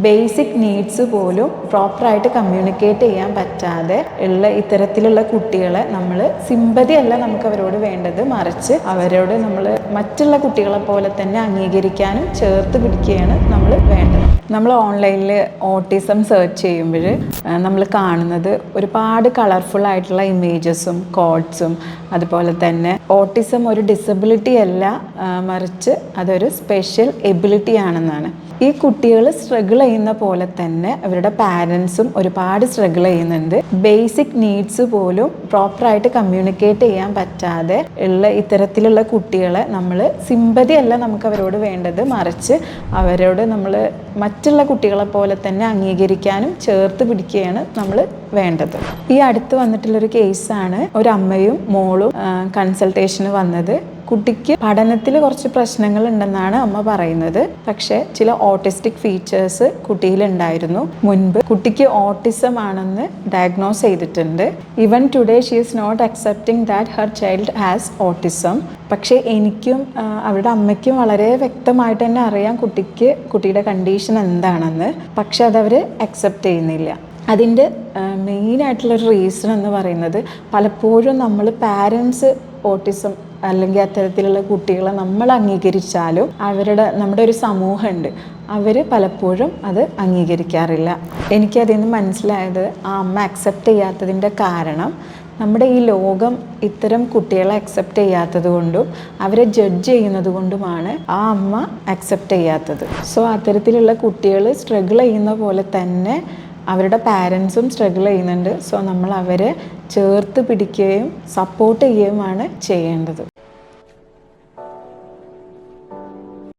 Basic needs പോലും പ്രോപ്പറായിട്ട് communicate ചെയ്യാൻ പറ്റാതെ ഉള്ള ഇത്തരത്തിലുള്ള കുട്ടികളെ നമ്മൾ സിമ്പതി അല്ല നമുക്ക് അവരോട് വേണ്ടത്. മറിച്ച് അവരോട് നമ്മൾ മറ്റുള്ള കുട്ടികളെ പോലെ തന്നെ അംഗീകരിക്കാനും ചേർത്ത് പിടിക്കുകയാണ് നമ്മൾ വേണ്ടത്. നമ്മൾ ഓൺലൈനിൽ ഓട്ടിസം സെർച്ച് ചെയ്യുമ്പോൾ നമ്മൾ കാണുന്നത് ഒരുപാട് കളർഫുൾ ആയിട്ടുള്ള ഇമേജസും കോഡ്സും അതുപോലെ തന്നെ ഓട്ടിസം ഒരു ഡിസബിലിറ്റി അല്ല മറിച്ച് അതൊരു സ്പെഷ്യൽ എബിലിറ്റി ആണെന്നാണ്. ഈ കുട്ടികൾ സ്ട്രഗിൾ ചെയ്യുന്ന പോലെ തന്നെ അവരുടെ പാരൻസും ഒരുപാട് സ്ട്രഗിൾ ചെയ്യുന്നുണ്ട്. ബേസിക് നീഡ്സ് പോലും പ്രോപ്പറായിട്ട് കമ്മ്യൂണിക്കേറ്റ് ചെയ്യാൻ പറ്റാതെ ഉള്ള ഇത്തരത്തിലുള്ള കുട്ടികളെ നമ്മൾ സിമ്പതി അല്ല നമുക്ക് അവരോട് വേണ്ടത്. മറിച്ച് അവരോട് നമ്മൾ മറ്റുള്ള കുട്ടികളെ പോലെ തന്നെ അംഗീകരിക്കാനും ചേർത്ത് പിടിക്കുകയാണ് നമ്മൾ വേണ്ടത്. ഈ അടുത്ത് വന്നിട്ടുള്ളൊരു കേസാണ് ഒരു അമ്മയും മോളും കൺസൾട്ടേഷന് വന്നത്. കുട്ടിക്ക് പഠനത്തിൽ കുറച്ച് പ്രശ്നങ്ങൾ ഉണ്ടെന്നാണ് അമ്മ പറയുന്നത്. പക്ഷേ ചില ഓട്ടിസ്റ്റിക് ഫീച്ചേഴ്സ് കുട്ടിയിലുണ്ടായിരുന്നു. മുൻപ് കുട്ടിക്ക് ഓട്ടിസം ആണെന്ന് ഡയഗ്നോസ് ചെയ്തിട്ടുണ്ട്. Even today she is not accepting that her child has autism പക്ഷേ എനിക്കും അവരുടെ അമ്മയ്ക്കും വളരെ വ്യക്തമായിട്ട് തന്നെ അറിയാം കുട്ടിക്ക് കുട്ടിയുടെ കണ്ടീഷൻ എന്താണെന്ന്. പക്ഷെ അതവർ അക്സെപ്റ്റ് ചെയ്യുന്നില്ല. അതിന്റെ മെയിനായിട്ടുള്ളൊരു റീസൺ എന്ന് പറയുന്നത് പലപ്പോഴും നമ്മൾ പാരൻസ് ഓട്ടിസം അല്ലെങ്കിൽ അത്തരത്തിലുള്ള കുട്ടികളെ നമ്മൾ അംഗീകരിച്ചാലും അവരുടെ നമ്മുടെ ഒരു സമൂഹമുണ്ട്. അവർ പലപ്പോഴും അത് അംഗീകരിക്കാറില്ല. എനിക്കതിൽ നിന്ന് മനസ്സിലായത് ആ അമ്മ അക്സെപ്റ്റ് ചെയ്യാത്തതിന്റെ കാരണം നമ്മുടെ ഈ ലോകം ഇത്തരം കുട്ടികളെ അക്സെപ്റ്റ് ചെയ്യാത്തത് കൊണ്ടും അവരെ ജഡ്ജ് ചെയ്യുന്നത് കൊണ്ടുമാണ് ആ അമ്മ അക്സെപ്റ്റ് ചെയ്യാത്തത്. സോ അത്തരത്തിലുള്ള കുട്ടികൾ സ്ട്രഗിൾ ചെയ്യുന്ന പോലെ തന്നെ അവരുടെ പാരൻസും സ്ട്രഗിൾ ചെയ്യുന്നുണ്ട്. സോ നമ്മൾ അവരെ ചേർത്ത് പിടിക്കുകയും സപ്പോർട്ട് ചെയ്യുകയുമാണ് ചെയ്യേണ്ടത്.